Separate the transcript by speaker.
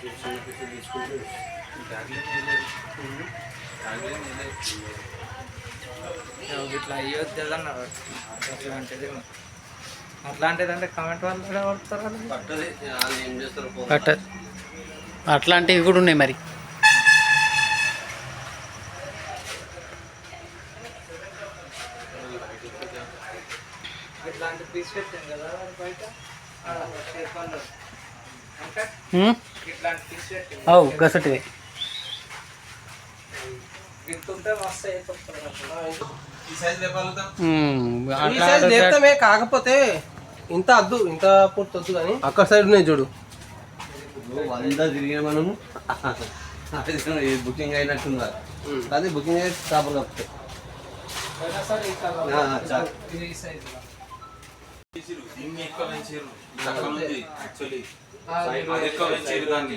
Speaker 1: చిన్న పీసులు తీసుకుంటే
Speaker 2: ఇట్లా అయ్యొద్దు అన్నారు అట్లాంటిది అట్లాంటిది అంటే కమెంట్ వాళ్ళు కూడా కొడతారు వాళ్ళు.
Speaker 1: పట్టది వాళ్ళు ఏం చేస్తారు పో.
Speaker 3: అట్లాంటివి కూడా ఉన్నాయి మరి
Speaker 2: ఇట్లాంటి పీస్ పెట్టాం కదా బయట
Speaker 3: అవు గసటివి.
Speaker 4: కాకపోతే ఇంత అద్దు ఇంత పొట్టు వద్దు కానీ. అక్కడ సైడ్ ఉన్నాయి చూడు.
Speaker 1: వంద తిరిగిన మనము అది బుకింగ్ అయినట్టుందా? అది బుకింగ్ అయితే చేపలు కప్పుతాయి.
Speaker 5: ఎక్కువ పెంచారు తక్కువ ఉంది యాక్చువల్లీ
Speaker 2: ఆ,
Speaker 5: అది ఎక్కువ పెంచారు దాన్ని